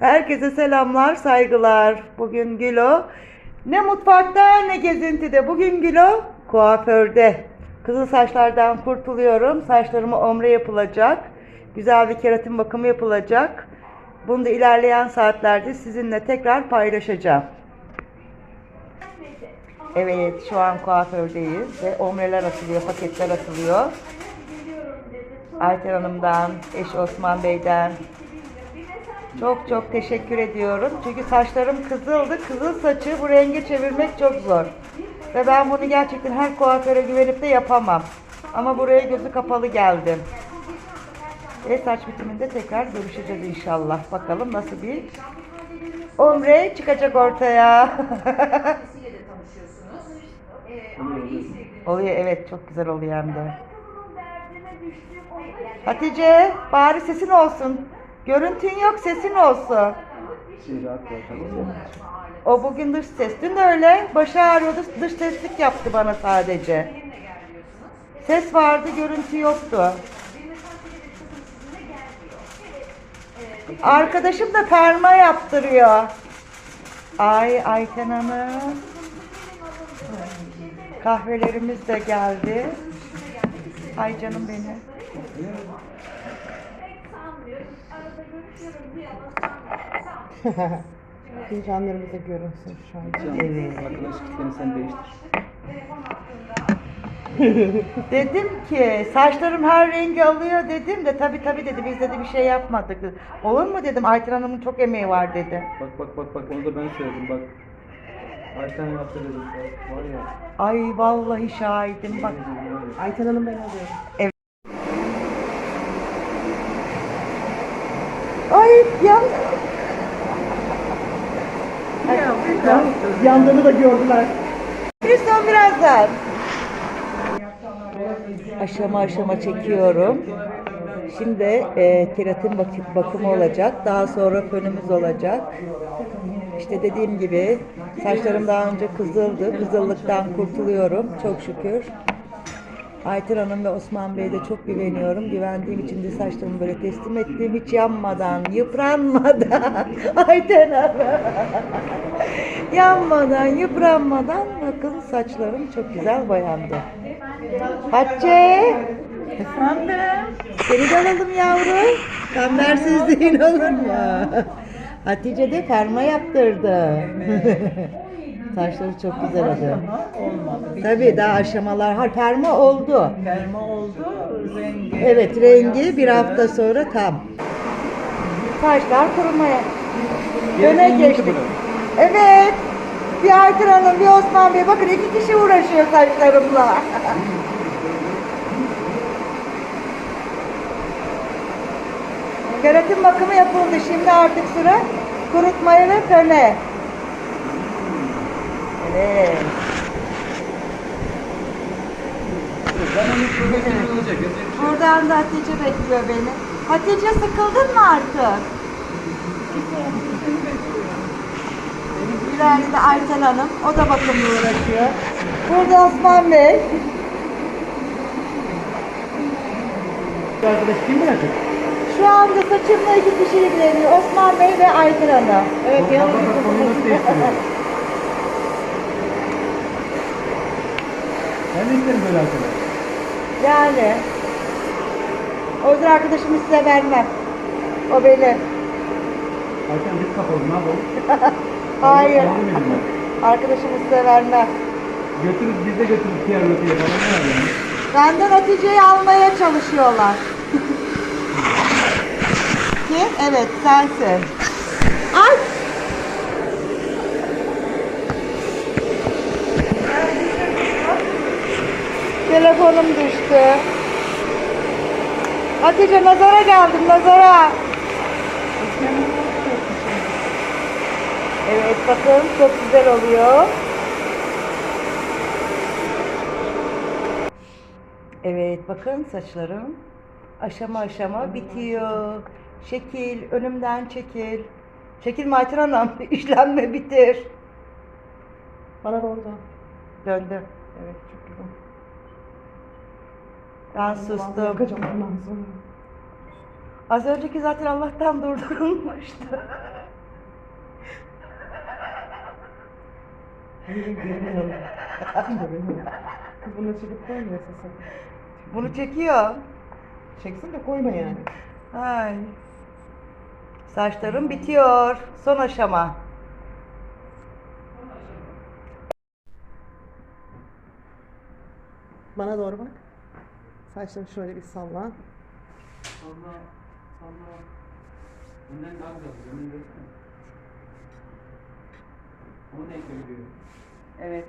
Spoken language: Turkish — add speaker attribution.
Speaker 1: Herkese selamlar, saygılar. Bugün Gülo ne mutfakta ne gezintide. Bugün Gülo kuaförde. Kızıl saçlardan kurtuluyorum. Saçlarıma omre yapılacak. Güzel bir keratin bakımı yapılacak. Bunu da ilerleyen saatlerde sizinle tekrar paylaşacağım. Evet, şu an kuafördeyiz ve omreler atılıyor, paketler atılıyor. Ayten Hanım'dan, eş Osman Bey'den, çok çok teşekkür ediyorum. Çünkü saçlarım kızıldı. Kızıl saçı bu renge çevirmek çok zor. Ve ben bunu gerçekten her kuaföre güvenip de yapamam. Ama buraya gözü kapalı geldim. Ve saç bitiminde tekrar görüşeceğiz inşallah. Bakalım nasıl bir omre çıkacak ortaya. oluyor evet çok güzel oluyor hem de. Hatice bari sesin olsun. Görüntün yok sesin olsun.
Speaker 2: Rahat bırakalım.
Speaker 1: O bugün dış ses. Dün de öyle. Başı ağrıyordu. Dış seslik yaptı bana sadece. Ses vardı, görüntü yoktu. Arkadaşım da karma yaptırıyor. Ay Ayten Hanım. Kahvelerimiz de geldi. Ay canım benim.
Speaker 3: Fincanlarımız da görünsün şu an.
Speaker 1: Evet.
Speaker 2: Arkadaş kitlerini sen değiştir.
Speaker 1: Dedim ki saçlarım her rengi alıyor dedim de tabi tabi dedi biz dedi bir şey yapmadık. Olur mu dedim Ayten Hanım'ın çok emeği var dedi.
Speaker 2: Bak bak bak bak onu da ben söyledim bak. Ayten yaptı dedim. Var ya.
Speaker 1: Ay vallahi şahidim bak.
Speaker 3: Ayten Hanım ben alıyorum.
Speaker 1: Ay
Speaker 3: Yandığını da gördüler.
Speaker 1: Bir son birazdan. Aşama aşama çekiyorum. Şimdi e, keratin bak- bakımı olacak. Daha sonra fönümüz olacak. İşte dediğim gibi saçlarım daha önce kızıldı. Kızıllıktan kurtuluyorum çok şükür. Ayten Hanım ve Osman Bey'e de çok güveniyorum. Güvendiğim için de saçlarımı böyle teslim ettim. Hiç yanmadan, yıpranmadan. Ayten Hanım. yanmadan, yıpranmadan bakın saçlarım çok güzel boyandı. Hatice. Efendim? Seni de alalım yavrum. Kambersizliğin olur mu? Hatice de perma yaptırdı. Saçları çok güzel oldu.
Speaker 3: Olmadı.
Speaker 1: Tabii daha aşamalar. Ha perma oldu.
Speaker 3: Perma oldu. Rengi.
Speaker 1: Evet rengi bir hafta sonra tam. Saçlar kurumaya. Döne geçtik. Evet. Bir Aytun Hanım, bir Osman Bey. Bakın iki kişi uğraşıyor saçlarımla. Keratin bakımı yapıldı. Şimdi artık sıra kurutmaya ve föne. Evet.
Speaker 2: Ben şey.
Speaker 1: Buradan da Hatice bekliyor beni. Hatice sıkıldın mı artık? İleride Ayten Hanım. O da bakımla uğraşıyor. Burada Osman Bey.
Speaker 2: Arkadaş kim bırakır?
Speaker 1: Şu anda saçımla iki kişi ilgileniyor. Osman Bey ve Ayten Hanım.
Speaker 3: Evet
Speaker 2: Bak,
Speaker 3: yalnız
Speaker 2: bak, bak, konuyu nasıl değiştiriyor? Ben de isterim böyle arkadaş.
Speaker 1: Yani. O yüzden arkadaşımı size vermem. O benim.
Speaker 2: Ayten biz kapalı ne yapalım?
Speaker 1: Hayır. Arkadaşımı size vermem.
Speaker 2: Götürüp biz de götürüp diğer rotaya falan ne?
Speaker 1: Benden Hatice'yi almaya çalışıyorlar. Kim? Evet sensin. Ay! Telefonum düştü. Hatice nazara geldim nazara. Evet bakın çok güzel oluyor. Evet bakın saçlarım aşama aşama bitiyor. Şekil, önümden çekil. Çekil Maytın Hanım, işlenme bitir.
Speaker 3: Bana da orada.
Speaker 1: Döndüm.
Speaker 3: Evet çok güzel.
Speaker 1: Ben sustum.
Speaker 3: Kaçamam lazım.
Speaker 1: Az önceki zaten Allah'tan durdurulmuştu.
Speaker 3: Bunu çekip koymuyor sesi.
Speaker 1: Bunu çekiyor.
Speaker 3: Çeksin de koyma yani.
Speaker 1: Ay. Saçlarım bitiyor. Son aşama.
Speaker 3: Bana doğru bak. Saçlarını şöyle bir salla.
Speaker 2: Salla, salla. Önden daha güzel. Önden görsene. O ne ekle gidiyor?
Speaker 1: Evet.